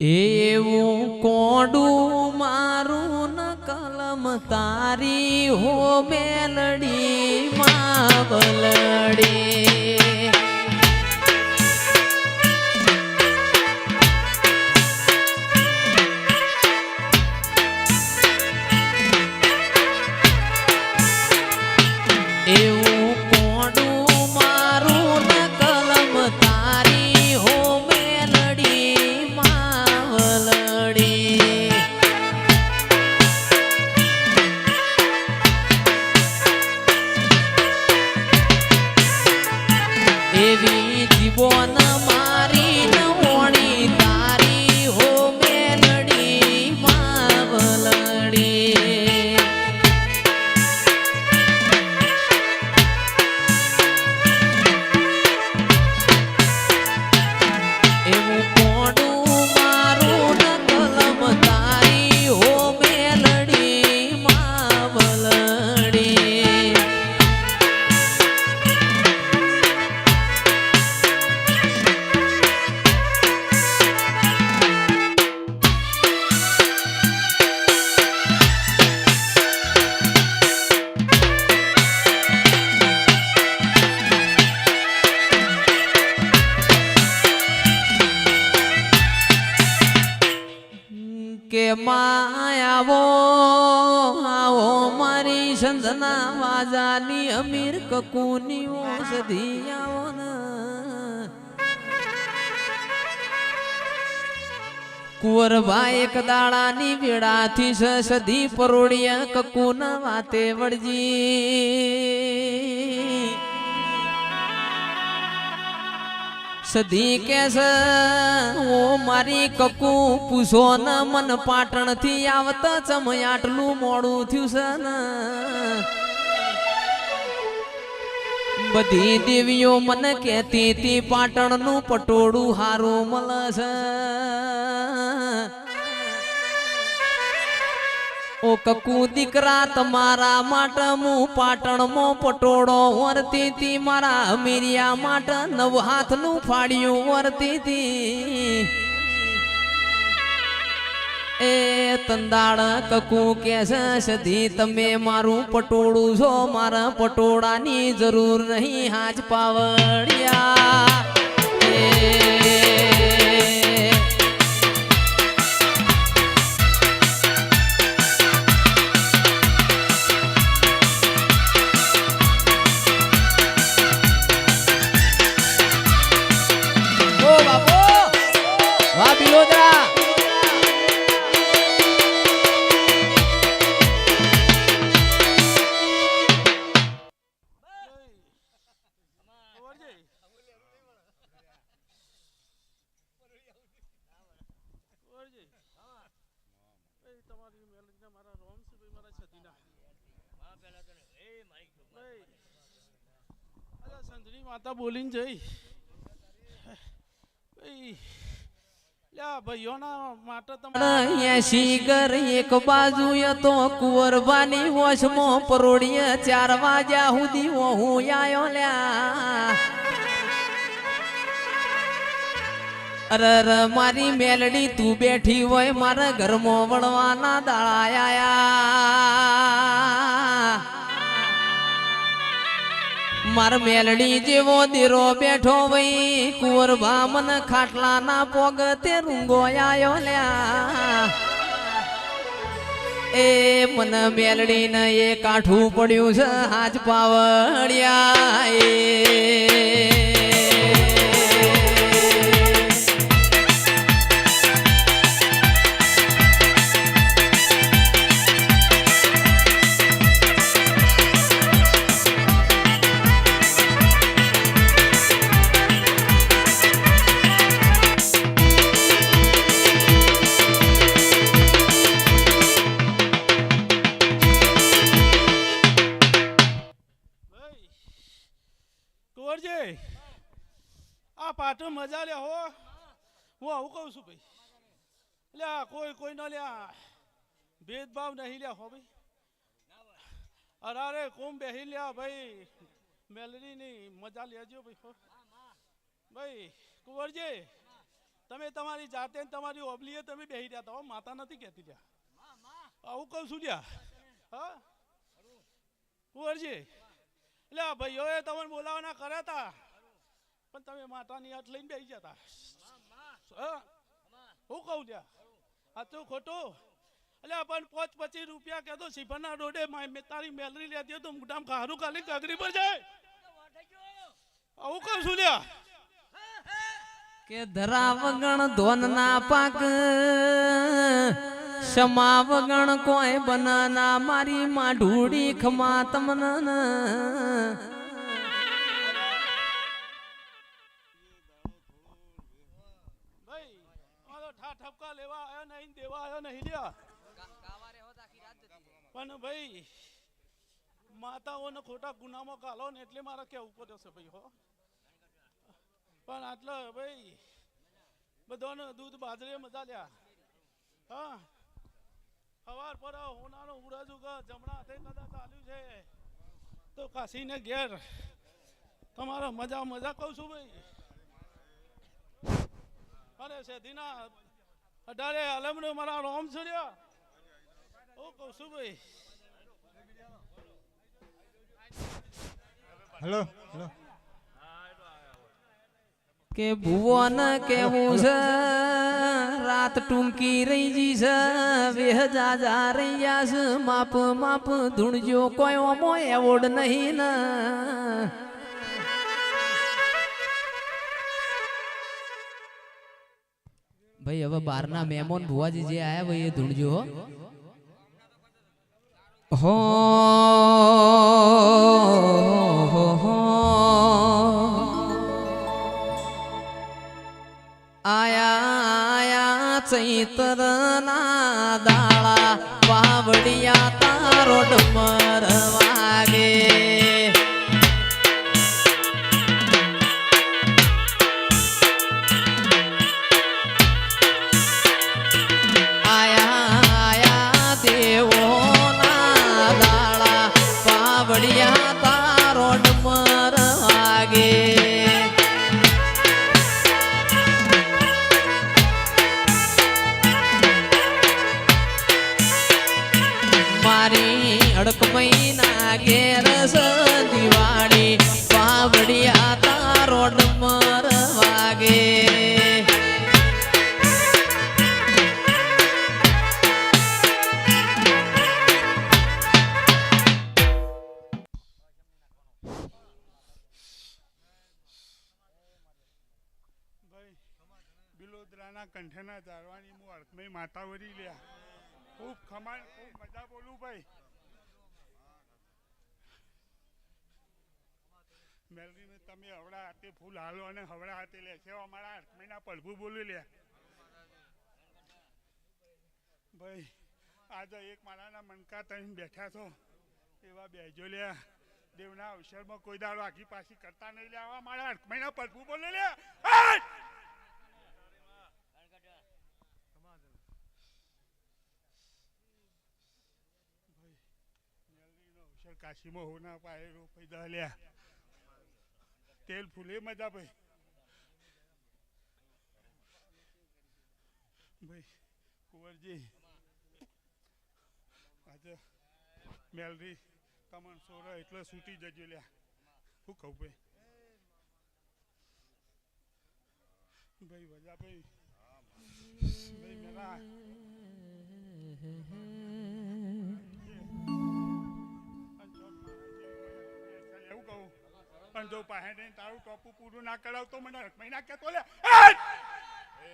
એવું કોડું મારું ન કલમ તારી હો મેલડી માવલડી. એવું એવી જીવન વાજાની અમીર કકુની ઓષધી આવો ને. કુંવરભાઈ એક દાડાની વેળાથી સ સધી પરોડિયા કકુના વાતે વળજી. સધી કે ઓ મારી કકુ, પૂછો ન, મન પાટણથી આવતા ચમ આટલું મોડું થયું છે બધી દેવીઓ મને કહેતી હતી પાટણનું પટોળું હારું મળશે ઓ કકુ દીકરા, તમારા માટે હું પાટણમાં પટોળો વરતી હતી, મારા અમીરિયા માટે નવ હાથનું ફાડ્યું વરતી તી એ તંદાળ કકુ કે સધી, તમે મારું પટોળું છો, મારા પટોળાની જરૂર નહીં, હાજ પાવડિયા. માતા બોલીને જઈ. એક બાજુ તો કુંવરબાની વશમો પરોડીએ ચાર વાગ્યા સુધી હું આયો લ્યા. અરે મારી મેલડી તું બેઠી હોય, મારા ઘરમાં વળવાના દાળા આયા. માર મેલડી જેવો દીરો બેઠો વઈ, કુંવર ભામન ખાટલાના પોગ તે રૂંગો લ્યા. એ મન મેલડી ને એ કાઠું પડ્યું છે હાજ પાવડિયા કુંવરજી આ પાટો મજા લે હો. હું આવું કહું છું ભાઈ. લ્યા કોઈ કોઈ ન લ્યા ભેદભાવ નહીં લ્યા હો ભાઈ. અરે અરે કોમ બેહી લ્યા ભાઈ. મેલરીની મજા લેજો ભાઈ હો. ભાઈ કુંવરજી તમે તમારી જાતે ને તમારી ઓબલીએ તમે બેહી રહ્યા હતા હો, માતા નથી કહેતી લ્યા આવું કહું છું લ્યા. હા? કુંવરજી એટલે આ ભાઈઓએ તમને બોલાવાના કર્યા હતા પણ તમે માતાની હાથ લઈને બેસી જતા. હા? હું કહું લ્યા સાચું ખોટું? એટલે પણ પોચ પચીસ રૂપિયા કહેતો સિફરના રોડે તારી મેલરી લેતી તો મુઢામ ખારું ખાલી કાગરી પર જાય. આવું કહું છું લ્યા. કે ધરા વગણ ધોન ના પાક ક્ષમા વગણ કોઈ બનાના, મારી માં ઢૂડી ખમા તમન. પણ ભાઈ, માતાઓને ખોટા ગુનામાં કાલો ને એટલે મારે કેવું પડે છે ભાઈ હો? પણ આટલો ભાઈ, બધાને દૂધ બાજરી મજા લ્યા. હા. સવાર પર હોનાનો ઉગા જમણા હાથે કદા ચાલ્યું છે. તો કાશીને ઘેર, તમારો મજા મજા કહું છું ભાઈ. અરે શેધીના અઢારે આલમનો મારા રોમ છોડ્યા ઓ કહું છું ભાઈ. હેલો હેલો કે ભુવન કેવું છે? રાત ટૂંકી રહી જી છે. વેહ જાજા રહી ગયા છે. માપ માપ ધૂણજો કોઈ ઓમો એવોર્ડ નહીં ને. ભાઈ, હવે બારના મહેમાન ભુવાજી જે આયા ભાઈ એ ધૂણજો હો ચૈતરના દાળા વાવડિયા તારો ડમર વાગે. કંઠેના ઝાડવાની હું માતા વરી લ્યા. ખૂબ ખમાણ ખૂબ મજા બોલું ભાઈ. મેલરીને તમે હવડા હાથે ફૂલ હાલો અને હવડા હાથે લે છે. અમારા અડકમઈના પડભું બોલી લે ભાઈ, આજે એક મારાના મનકા તમે બેઠા છો. એવા બેજો લ્યા. દેવના અવસરમાં કોઈ દાડો આખી પાછી કરતા નહીં લે આવા મારા અડકમઈના પડભું બોલે લે કાશીમાં હોના પાયે રોપાઈ દા લ્યા તેલ ફૂલે મજા ભાઈ. ભાઈ, કુંવરજી. આજે મેલરી કમણ સોરા એટલે સૂટી જજો લ્યા. શું કહું ભાઈ? ભાઈ, વજા ભાઈ. ભાઈ, મેલા. જો પાસે તારું ટોપું પૂરું ના કરાવ તો મને મહિના કહેતો લે હટ! એ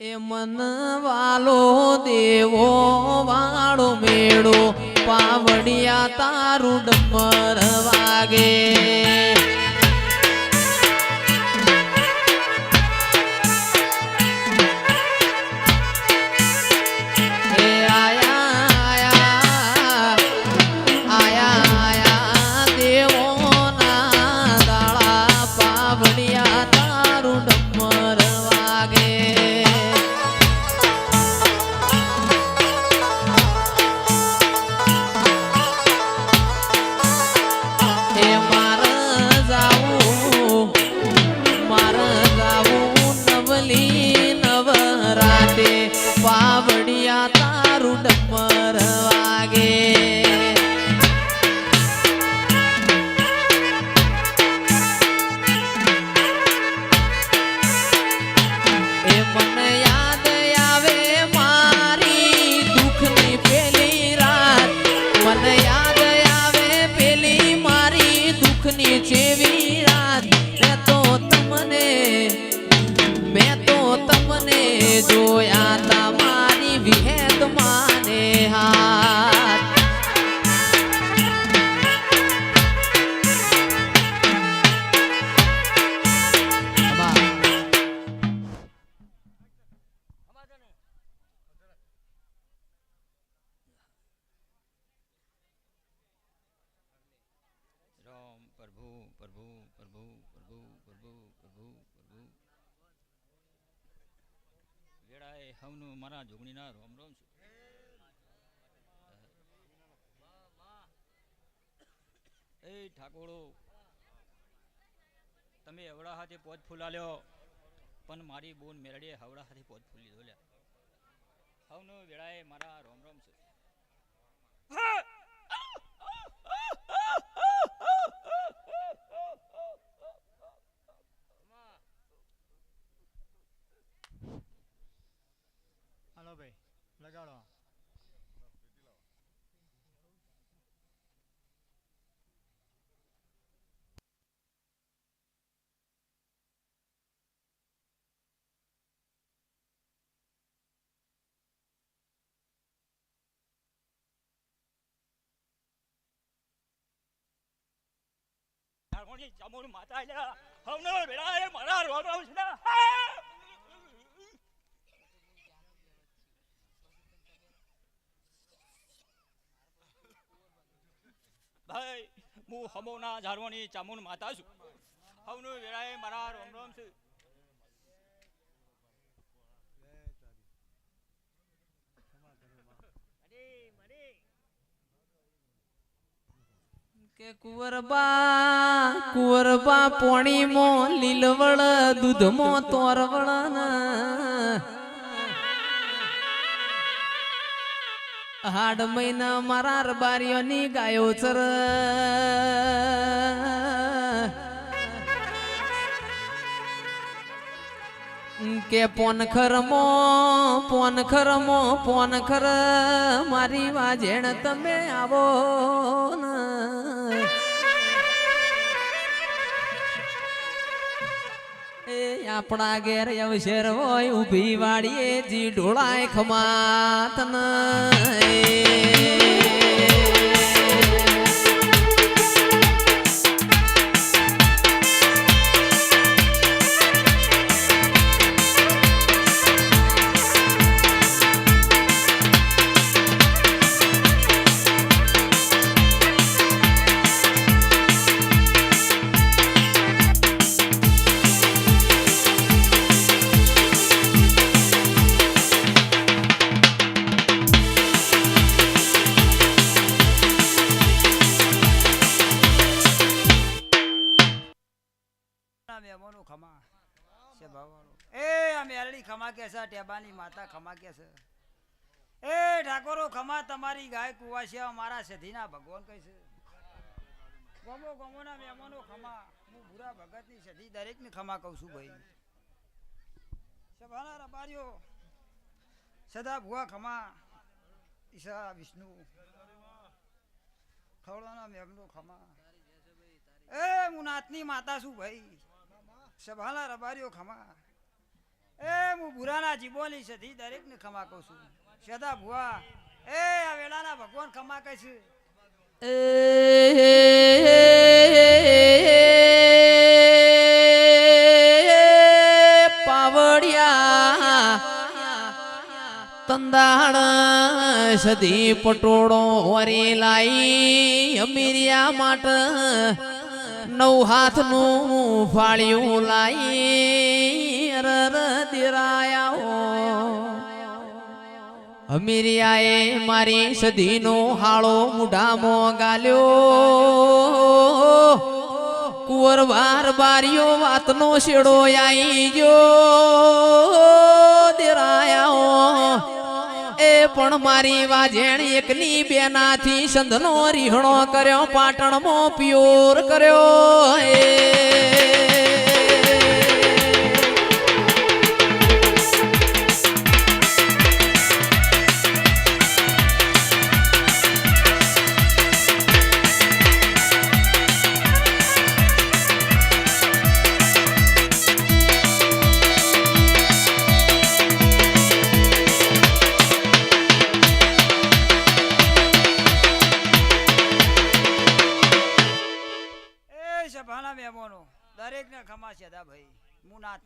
એ મન વાલો દેવો વાળો મેળો પાવડિયા તારું ડમર વાગે. પ્રભુ પ્રભુ પ્રભુ પ્રભુ પ્રભુ પ્રભુ. વેળાએ હવનું મારા જોગણીના રોમ રોમ છું. એ ઠાકોરો, તમે હવડા હાથે પોત ફૂલાલ્યો, પણ મારી બોન મેરડીએ હવડા હાથે પોત ફૂલી દોલ્યા હવનું વેળાએ મારા રોમ રોમ છે. ભાઈ લગાડો ઠાકોરની ચામુંડ માતા લ્યા હવનો વેળાએ મારા રોમ રોમ છે ને. ભાઈ, હું હમોના ઝાડવાની ચામુન માતા છું. હવનું વેળાએ મારા રોમ રોમ છે. કે કુંવરબા કુંવરબા પોણીમો લીલવળ, દૂધમાં તોરવળ હાડ મહિના મારા રબારીઓની ગાયો ચર. કે પોન ખરમો પોન ખરમો, પોન ખર, મારી વાજેણ તમે આવો ને. આપણા ઘેર અવસર હોય ઊભી વાડીએ જી ઢોળાય ખમાત ના કે માતા ખમા કે છે? એ ઠાકોરો, ખમા તમારી ગાય કુવાસિયા મારા સધીના ભગવાન કહે છે. ગમો ગમોના મહેમાનો, ખમા. હું ભૂરા ભગતની સધી દરેકને ખમા કહું છું ભાઈ. સભાના રબારીઓ, સદા ભુવા ખમા. ઈશા, વિષ્ણુ. ખવડાના મેઘનો ખમા. એ હું નાથની માતા છું ભાઈ. સભાના રબારીઓ, ખમા. એ, હું ભૂરાના જીબોની સધી દરેકને ખમા કહું છું. સદા ભુવા. એ, આ વેળાના ભગવાન ખમા કહે છે. તંદાણ, સધી પટોળો વરી લાઈ, અમીરિયા માટ, નવ હાથનું ફાળ્યું લાઈ. દિરાયા અમીરિયાએ મારી સધીનો હાળો મુઢામાં ગાલ્યો. કુંવર વાર બારીઓ વાતનો શેડો આઈ ગયો. દેરાયા એ પણ મારી વાજેણ એકની બેનાથી સંધનો રીહણો કર્યો, પાટણમાં પ્યોર કર્યો. એ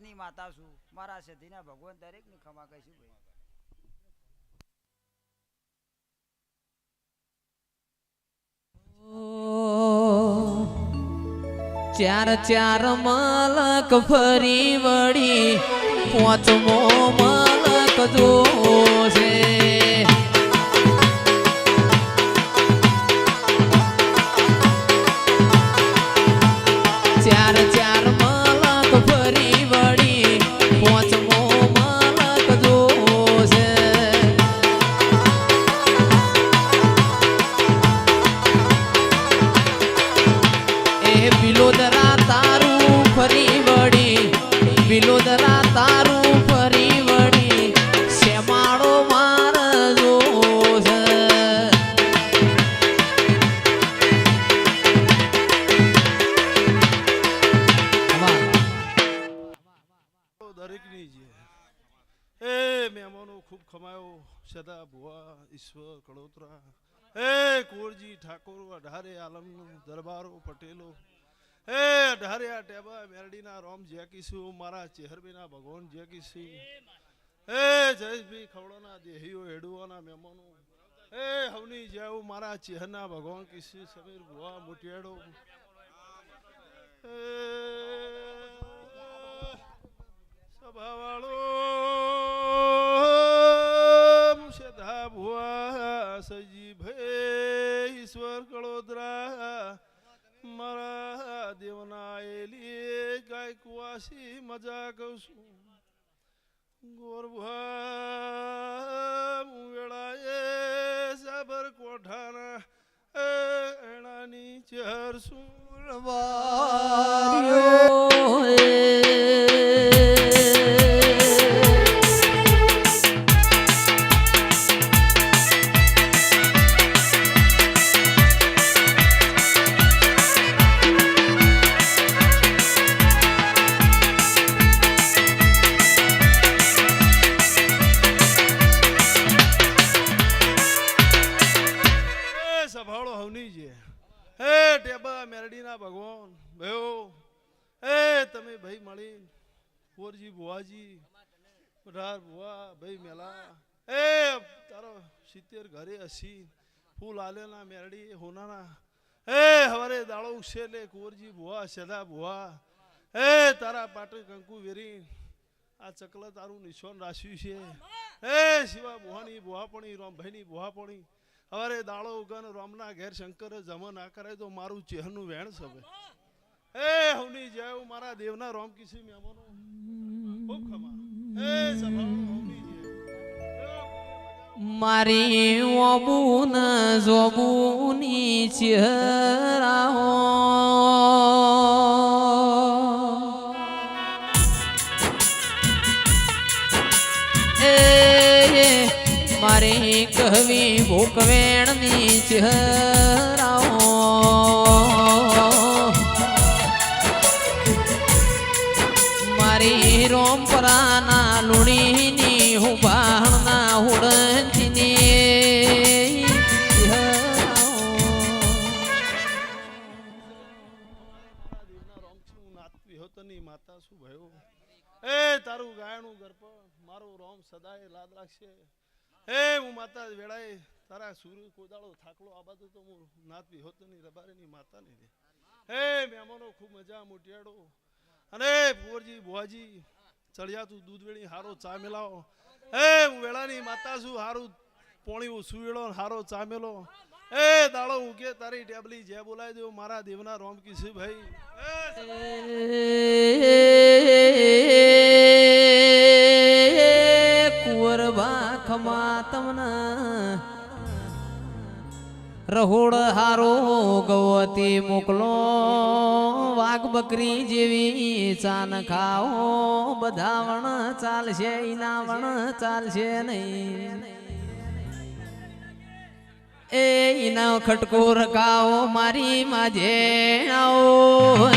નાથની માતા છું. મારા સધીના ભગવાન દરેકને ક્ષમા કહીશું ભાઈ. ચાર ચાર મલક ફરી વળી, પાંચમો માલક જોશે. મહેમાનો ખૂબ ખમાયો. સદા ભુવા ઈશ્વર કડોતરા હે કોરજી ઠાકોર, અઢારે આલમનો દરબારો પટેલો. હે અઢારે આ ટેબા મેરડીના રોમ જેકીશું મારા ચેહરબીના ભગવાન જેકીશું હે જયેશભાઈ ખવડોના દેહીઓ હેડુઓના મહેમાનો. હે હવની જેવું મારા ચેહરના ભગવાન કિસી સમીર ભુવા મુટિયાડો. સભાવાળો. ભુવા સજી ભાઈ ઈશ્વર કળોદરા, મારા દેવના એલી ગાય કુવાસી મજા કહું છું. ગોરભા વેળાએ સાબર કોઠાના એણાની ચર સુર સંભાળો હવની છે. હે ટેબા, મેરડીના ભગવાન, ભયો. એ તમે ભાઈ મળી પોરજી ભુવાજી પઢાર ભુવા, ભાઈ મેલા. એ તારો સિત્તેર ઘરે હસી ફૂલ આલેના મેરડી, હોનાના. એ હવારે દાળો ઉછે લે, કુંવરજી, ભુવા સદા ભુવા. એ તારા પાટે કંકુ વેરી, આ ચકલા તારું નિશાન રાશ્યું છે. એ શિવા ભુવાની, ભુવાપણી, રામભાઈની ભુવાપણી. હવારે દાળો ઉગન, રામના ઘેર શંકર જમન આ કરે તો મારું ચેહનું વેણ સભે. એ હવની જય, હું મારા દેવના રોમ કિસી મહેમાનો ખૂબ ખમા એ હવની મારી ઓબુન, જોબુની ચહેરાઓ. ભૂકવેણની ચહેરાઓ. મારી રોમપરાના લુણીની હું છું હોતની માતા શું ભયો એ તારું ગાયણું ગર્પ મારું રોમ સદાય લાદ રાખશે. એ હું માતા વેળાએ તારા સૂર્ય કોદાળો થાકલો આ બાજુ તો હું નાતવી હોતની રબારીની માતા ને હે મહેમાનો ખૂબ મજા મોટિયાડો અને ભુવરજી ભુવાજી ચડિયા તું દૂધ વેળી હારો ચા મેલાવો હે હું વેળાની માતા છું હારું પોણી હું સુવેળો હારો ચા મેલો એ દાડો ઉગે તારી ટેબલી જે બોલાય દેવું મારા દેવના રોમ છે ભાઈ કુંવરબા તમને. રહોડ હારો ગવતી મોકલો. વાઘ બકરી જેવી ચાન ખાઓ. બધા વણ ચાલશે ઈના વણ ચાલશે નહીં. એ ઈના ખટકો રકાવો મારી માજે આવો